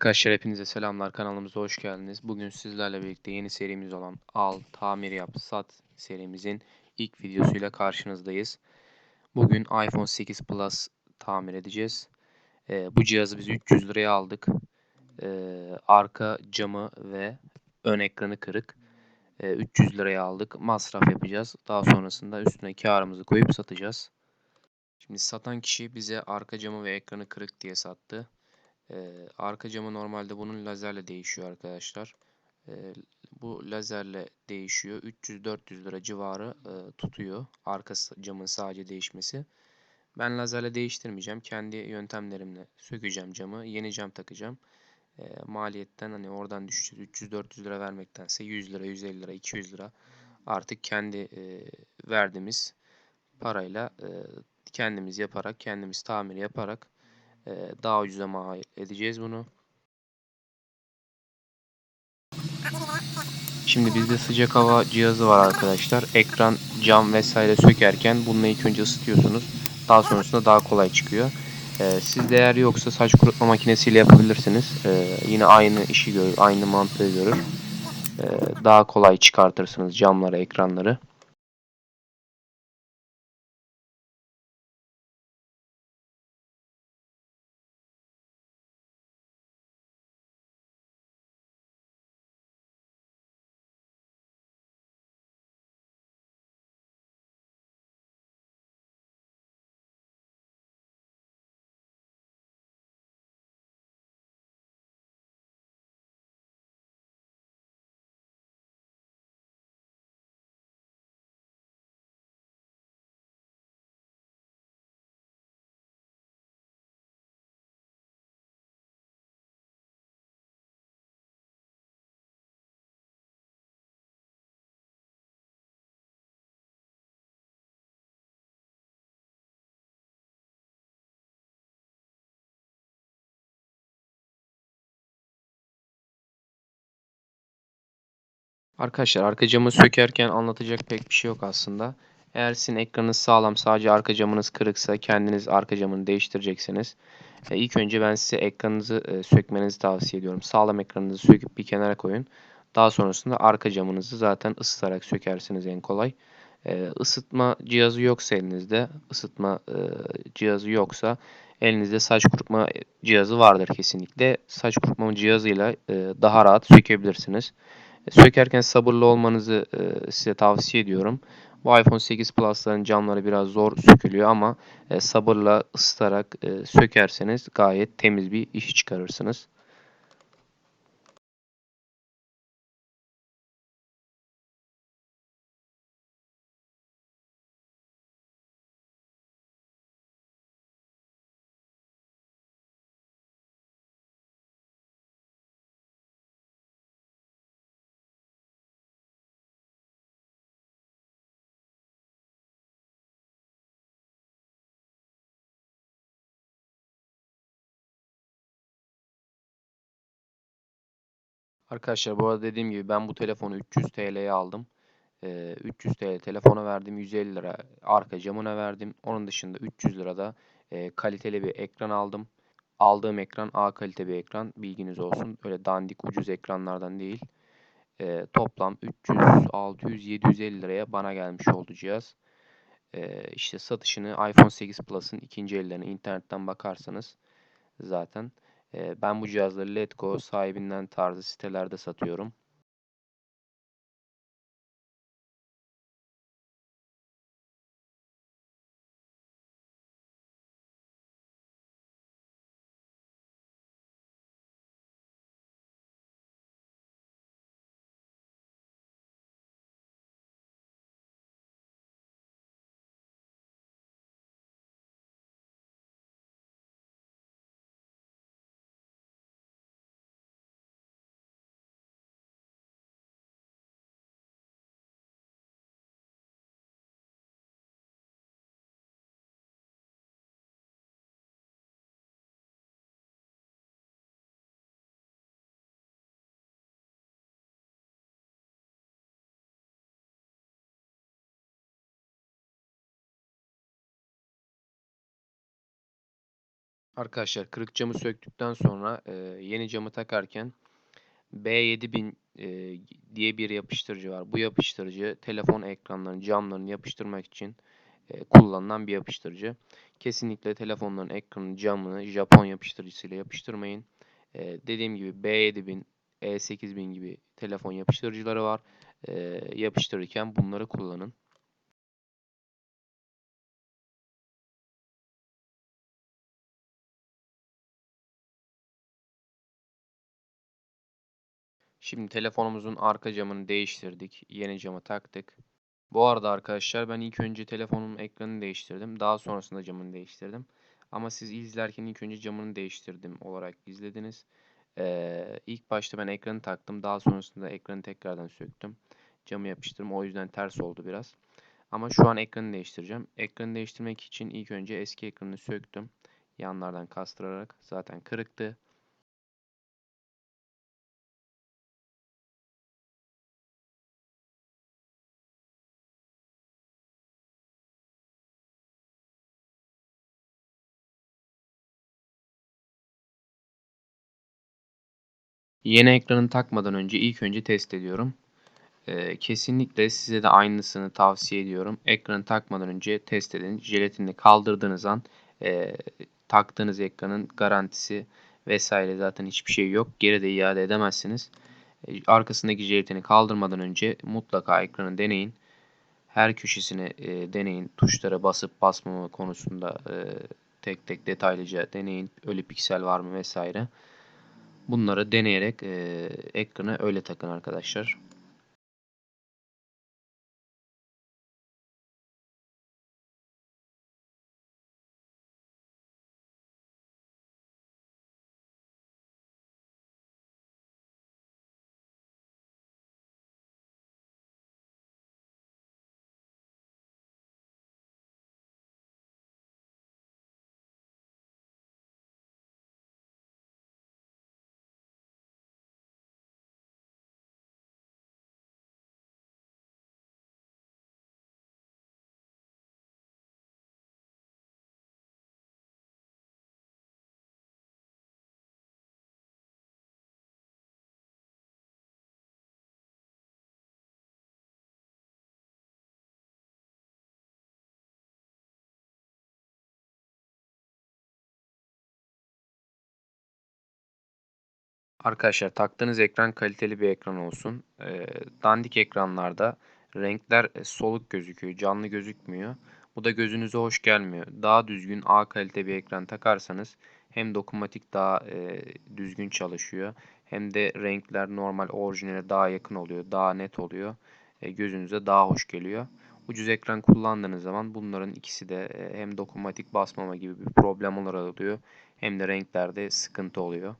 Arkadaşlar hepinize selamlar kanalımıza hoş geldiniz. Bugün sizlerle birlikte yeni serimiz olan Al, Tamir Yap, Sat serimizin ilk videosuyla karşınızdayız. Bugün iPhone 8 Plus tamir edeceğiz. Ee, bu cihazı biz 300 liraya aldık. Ee, arka camı ve ön ekranı kırık. Ee, 300 liraya aldık. Masraf yapacağız. Daha sonrasında üstüne karımızı koyup satacağız. Şimdi satan kişi bize arka camı ve ekranı kırık diye sattı. Arka camı normalde bunun lazerle değişiyor arkadaşlar. Bu lazerle değişiyor. 300-400 lira civarı tutuyor. Arka camın sadece değişmesi. Ben lazerle değiştirmeyeceğim. Kendi yöntemlerimle sökeceğim camı. Yeni cam takacağım. Maliyetten hani oradan düşeceğiz. 300-400 lira vermektense 100 lira, 150 lira, 200 lira artık kendi e, verdiğimiz parayla kendimiz yaparak, kendimiz tamir yaparak daha ucuza mal edeceğiz bunu. Şimdi bizde sıcak hava cihazı var arkadaşlar. Ekran, cam vesaire sökerken bunu ilk önce ısıtıyorsunuz. Daha sonrasında daha kolay çıkıyor. Ee, sizde eğer yoksa saç kurutma makinesiyle yapabilirsiniz. Ee, yine aynı işi görür, aynı mantığı görür. Ee, daha kolay çıkartırsınız camları, ekranları. Arkadaşlar arka camı sökerken anlatacak pek bir şey yok aslında. Eğer sizin ekranınız sağlam sadece arka camınız kırıksa kendiniz arka camını değiştireceksiniz. E, ilk önce ben size ekranınızı e, sökmenizi tavsiye ediyorum. Sağlam ekranınızı söküp bir kenara koyun. Daha sonrasında arka camınızı zaten ısıtarak sökersiniz en kolay. E, ısıtma cihazı yoksa elinizde, ısıtma e, cihazı yoksa elinizde saç kurutma cihazı vardır kesinlikle. Saç kurutma cihazıyla e, daha rahat sökebilirsiniz. Sökerken sabırlı olmanızı e, size tavsiye ediyorum. Bu iPhone 8 Plus'ların camları biraz zor sökülüyor ama e, sabırla ısıtarak e, sökerseniz gayet temiz bir iş çıkarırsınız. Arkadaşlar bu arada dediğim gibi ben bu telefonu 300 TL'ye aldım. Ee, 300 TL telefona verdim. 150 lira arka camına verdim. Onun dışında 300 lirada e, kaliteli bir ekran aldım. Aldığım ekran A kalite bir ekran. Bilginiz olsun. Öyle dandik ucuz ekranlardan değil. E, toplam 300, 600, 750 liraya bana gelmiş oldu cihaz. E, işte satışını iPhone 8 Plus'ın ikinci ellerine internetten bakarsanız zaten ben bu cihazları Letgo sahibinden tarzı sitelerde satıyorum. Arkadaşlar kırık camı söktükten sonra e, yeni camı takarken B7000 e, diye bir yapıştırıcı var. Bu yapıştırıcı telefon ekranlarının camlarını yapıştırmak için e, kullanılan bir yapıştırıcı. Kesinlikle telefonların ekranın camını Japon yapıştırıcısıyla yapıştırmayın. E, dediğim gibi B7000, E8000 gibi telefon yapıştırıcıları var. E, yapıştırırken bunları kullanın. Şimdi telefonumuzun arka camını değiştirdik. Yeni camı taktık. Bu arada arkadaşlar ben ilk önce telefonumun ekranını değiştirdim. Daha sonrasında camını değiştirdim. Ama siz izlerken ilk önce camını değiştirdim olarak izlediniz. Ee, ilk başta ben ekranı taktım. Daha sonrasında ekranı tekrardan söktüm. Camı yapıştırdım. O yüzden ters oldu biraz. Ama şu an ekranı değiştireceğim. Ekranı değiştirmek için ilk önce eski ekranı söktüm. Yanlardan kastırarak. Zaten kırıktı. Yeni ekranı takmadan önce ilk önce test ediyorum. Ee, kesinlikle size de aynısını tavsiye ediyorum. Ekranı takmadan önce test edin. Jelatinini kaldırdığınız an e, taktığınız ekranın garantisi vesaire zaten hiçbir şey yok. Geri de iade edemezsiniz. E, arkasındaki jelatini kaldırmadan önce mutlaka ekranı deneyin. Her köşesini e, deneyin. Tuşlara basıp basmama konusunda e, tek tek detaylıca deneyin. Ölü piksel var mı vesaire. Bunları deneyerek e, ekranı öyle takın arkadaşlar. Arkadaşlar taktığınız ekran kaliteli bir ekran olsun. Ee, dandik ekranlarda renkler e, soluk gözüküyor, canlı gözükmüyor. Bu da gözünüze hoş gelmiyor. Daha düzgün A kalite bir ekran takarsanız hem dokunmatik daha e, düzgün çalışıyor hem de renkler normal orijinale daha yakın oluyor, daha net oluyor. E, gözünüze daha hoş geliyor. Ucuz ekran kullandığınız zaman bunların ikisi de e, hem dokunmatik basmama gibi bir problem oluyor hem de renklerde sıkıntı oluyor.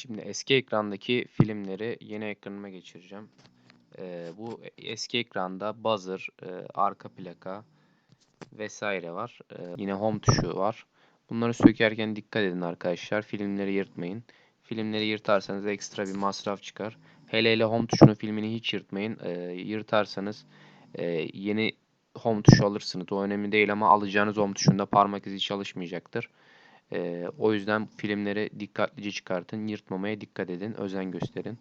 Şimdi eski ekrandaki filmleri yeni ekranıma geçireceğim. Ee, bu eski ekranda buzzer, e, arka plaka vesaire var. Ee, yine home tuşu var. Bunları sökerken dikkat edin arkadaşlar. Filmleri yırtmayın. Filmleri yırtarsanız ekstra bir masraf çıkar. Hele hele home tuşunu filmini hiç yırtmayın. E, yırtarsanız e, yeni home tuşu alırsınız. O önemli değil ama alacağınız home tuşunda parmak izi çalışmayacaktır. E, o yüzden filmleri dikkatlice çıkartın. Yırtmamaya dikkat edin. Özen gösterin.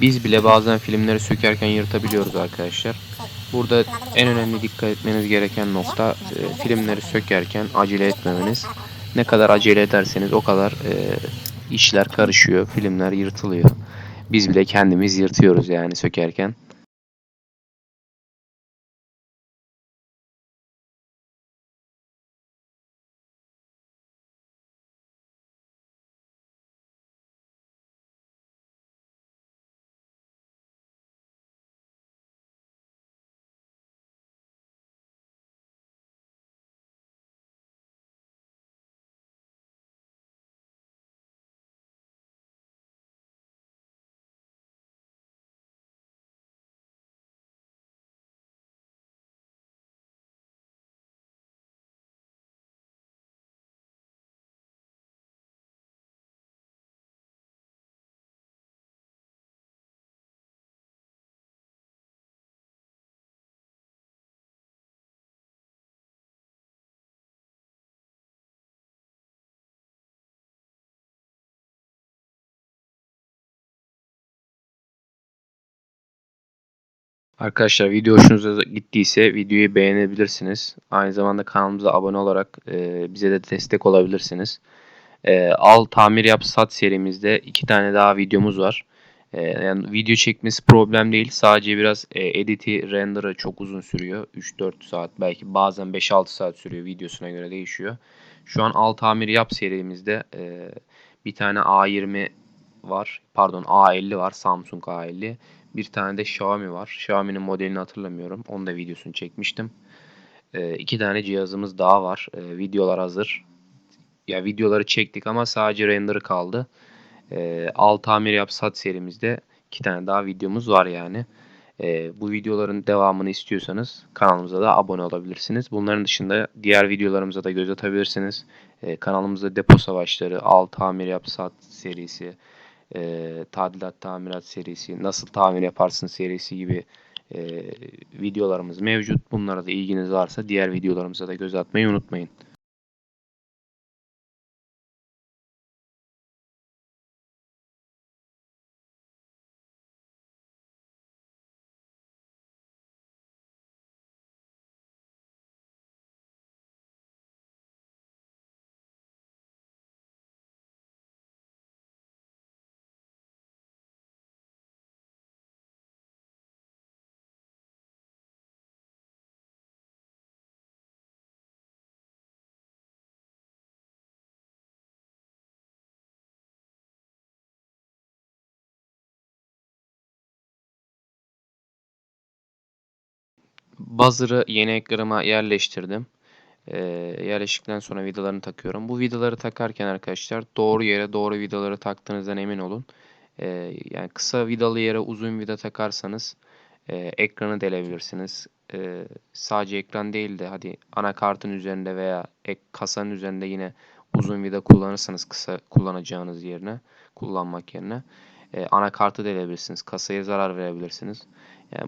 Biz bile bazen filmleri sökerken yırtabiliyoruz arkadaşlar. Burada en önemli dikkat etmeniz gereken nokta e, filmleri sökerken acele etmemeniz. Ne kadar acele ederseniz o kadar e, işler karışıyor, filmler yırtılıyor. Biz bile kendimiz yırtıyoruz yani sökerken. Arkadaşlar video hoşunuza gittiyse videoyu beğenebilirsiniz. Aynı zamanda kanalımıza abone olarak e, bize de destek olabilirsiniz. E, Al Tamir Yap Sat serimizde iki tane daha videomuz var. E, yani video çekmesi problem değil. Sadece biraz e, editi, render'ı çok uzun sürüyor. 3-4 saat belki bazen 5-6 saat sürüyor. Videosuna göre değişiyor. Şu an Al Tamir Yap serimizde e, bir tane A20 var. Pardon A50 var. Samsung A50. Bir tane de Xiaomi var. Xiaomi'nin modelini hatırlamıyorum. Onu da videosunu çekmiştim. E, iki tane cihazımız daha var. E, videolar hazır. Ya videoları çektik ama sadece render'ı kaldı. E, Al Tamir Yap Sat serimizde iki tane daha videomuz var yani. E, bu videoların devamını istiyorsanız kanalımıza da abone olabilirsiniz. Bunların dışında diğer videolarımıza da göz atabilirsiniz. E, kanalımızda depo savaşları, Al Tamir Yap Sat serisi, e, tadilat tamirat serisi, nasıl tamir yaparsın serisi gibi e, videolarımız mevcut. Bunlara da ilginiz varsa diğer videolarımıza da göz atmayı unutmayın. Buzzer'ı yeni ekranıma yerleştirdim. Ee, yerleştikten sonra vidalarını takıyorum. Bu vidaları takarken arkadaşlar doğru yere doğru vidaları taktığınızdan emin olun. Ee, yani kısa vidalı yere uzun vida takarsanız e, ekranı delebilirsiniz. Ee, sadece ekran değil de hadi anakartın üzerinde veya ek kasanın üzerinde yine uzun vida kullanırsanız kısa kullanacağınız yerine kullanmak yerine e, anakartı delebilirsiniz. Kasaya zarar verebilirsiniz.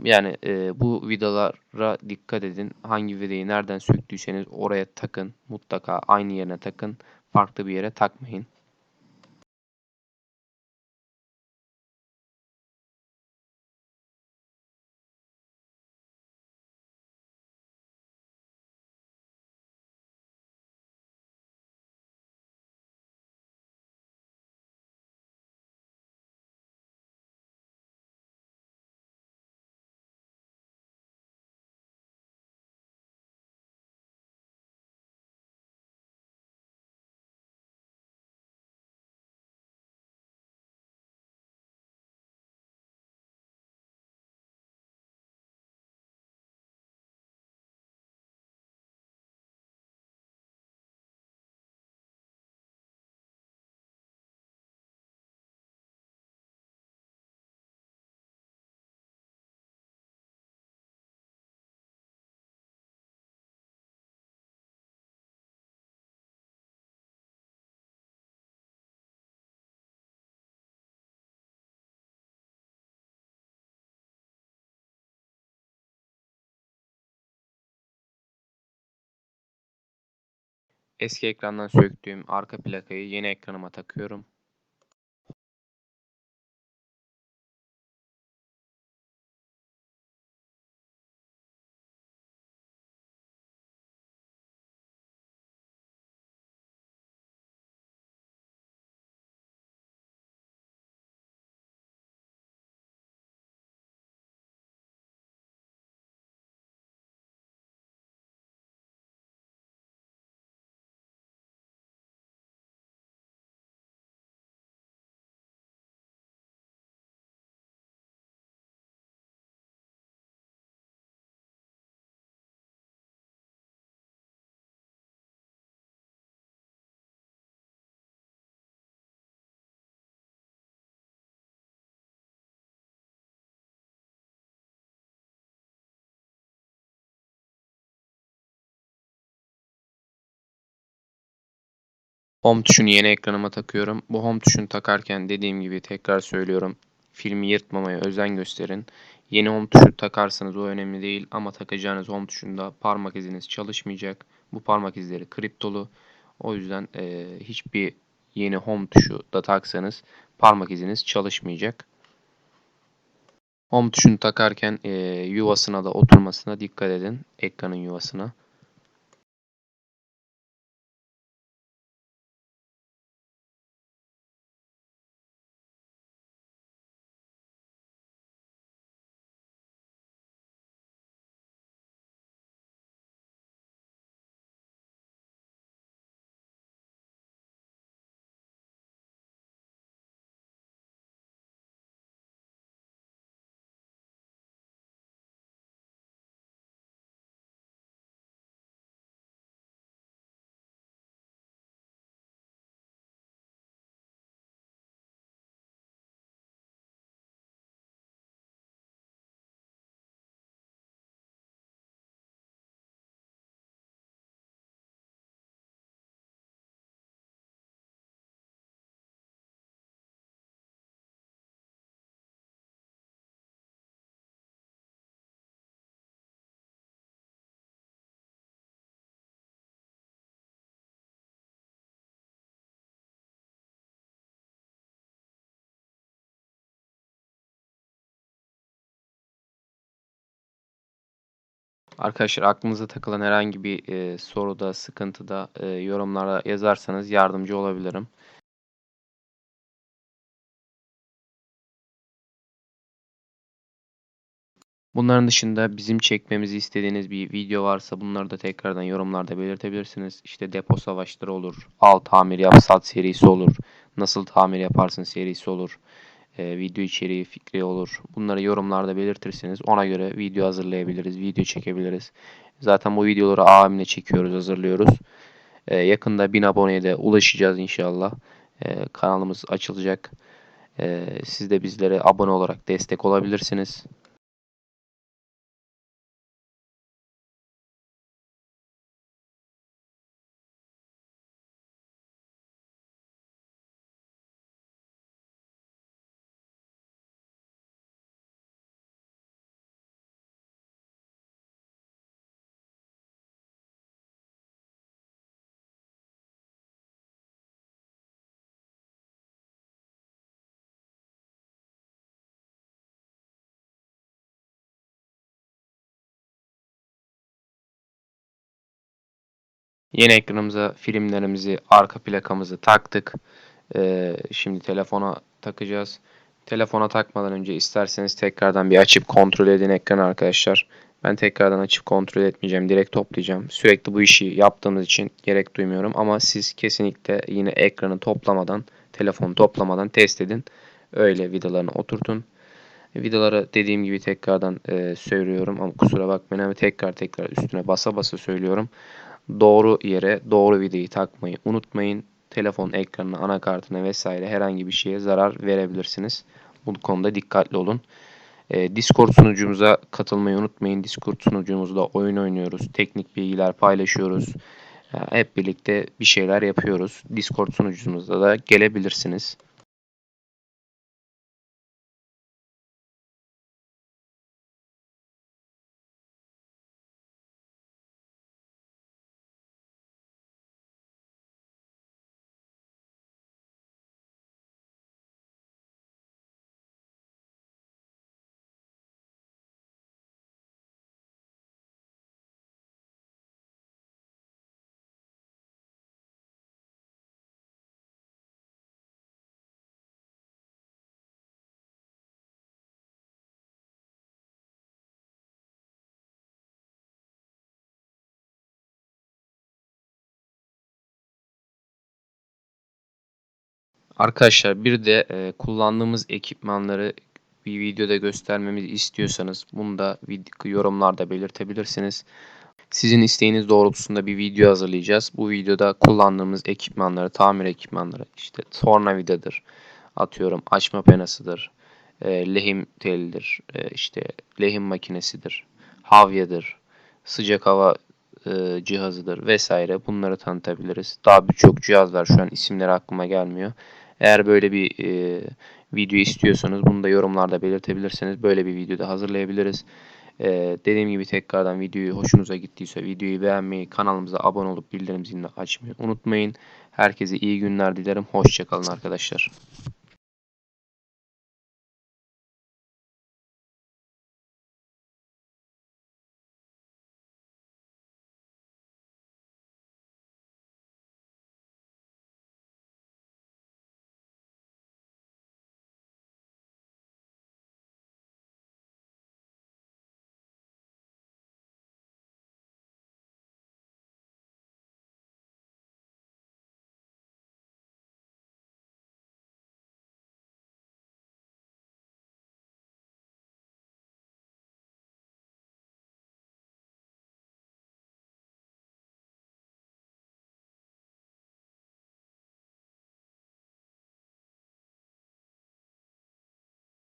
Yani e, bu vidalara dikkat edin. Hangi vidayı nereden söktüyseniz oraya takın. Mutlaka aynı yerine takın. Farklı bir yere takmayın. Eski ekrandan söktüğüm arka plakayı yeni ekranıma takıyorum. Home tuşunu yeni ekranıma takıyorum. Bu home tuşunu takarken dediğim gibi tekrar söylüyorum. Filmi yırtmamaya özen gösterin. Yeni home tuşu takarsanız o önemli değil ama takacağınız home tuşunda parmak iziniz çalışmayacak. Bu parmak izleri kriptolu. O yüzden e, hiçbir yeni home tuşu da taksanız parmak iziniz çalışmayacak. Home tuşunu takarken e, yuvasına da oturmasına dikkat edin. Ekranın yuvasına. Arkadaşlar aklınıza takılan herhangi bir e, soruda, sıkıntıda e, yorumlara yazarsanız yardımcı olabilirim. Bunların dışında bizim çekmemizi istediğiniz bir video varsa bunları da tekrardan yorumlarda belirtebilirsiniz. İşte depo savaşları olur, al tamir yap sat serisi olur, nasıl tamir yaparsın serisi olur, e, video içeriği fikri olur. Bunları yorumlarda belirtirseniz ona göre video hazırlayabiliriz, video çekebiliriz. Zaten bu videoları AVM'le çekiyoruz, hazırlıyoruz. E, yakında 1000 aboneye de ulaşacağız inşallah. E, kanalımız açılacak. E, siz de bizlere abone olarak destek olabilirsiniz. Yeni ekranımıza filmlerimizi, arka plakamızı taktık. Ee, şimdi telefona takacağız. Telefona takmadan önce isterseniz tekrardan bir açıp kontrol edin ekranı arkadaşlar. Ben tekrardan açıp kontrol etmeyeceğim. Direkt toplayacağım. Sürekli bu işi yaptığımız için gerek duymuyorum. Ama siz kesinlikle yine ekranı toplamadan, telefonu toplamadan test edin. Öyle vidalarını oturtun. Vidaları dediğim gibi tekrardan e, söylüyorum ama kusura bakmayın ama tekrar tekrar üstüne basa basa söylüyorum doğru yere doğru vidayı takmayı unutmayın. Telefon ekranına, anakartına vesaire herhangi bir şeye zarar verebilirsiniz. Bu konuda dikkatli olun. Ee, Discord sunucumuza katılmayı unutmayın. Discord sunucumuzda oyun oynuyoruz. Teknik bilgiler paylaşıyoruz. Yani hep birlikte bir şeyler yapıyoruz. Discord sunucumuzda da gelebilirsiniz. Arkadaşlar bir de e, kullandığımız ekipmanları bir videoda göstermemizi istiyorsanız bunu da yorumlarda belirtebilirsiniz. Sizin isteğiniz doğrultusunda bir video hazırlayacağız. Bu videoda kullandığımız ekipmanları, tamir ekipmanları işte tornavidadır, atıyorum açma penasıdır, e, lehim telidir, e, işte lehim makinesidir, havyadır, sıcak hava e, cihazıdır vesaire bunları tanıtabiliriz. Daha birçok cihaz var şu an isimleri aklıma gelmiyor. Eğer böyle bir e, video istiyorsanız bunu da yorumlarda belirtebilirseniz böyle bir videoda hazırlayabiliriz. E, dediğim gibi tekrardan videoyu hoşunuza gittiyse videoyu beğenmeyi, kanalımıza abone olup bildirim zilini açmayı unutmayın. Herkese iyi günler dilerim. Hoşçakalın arkadaşlar.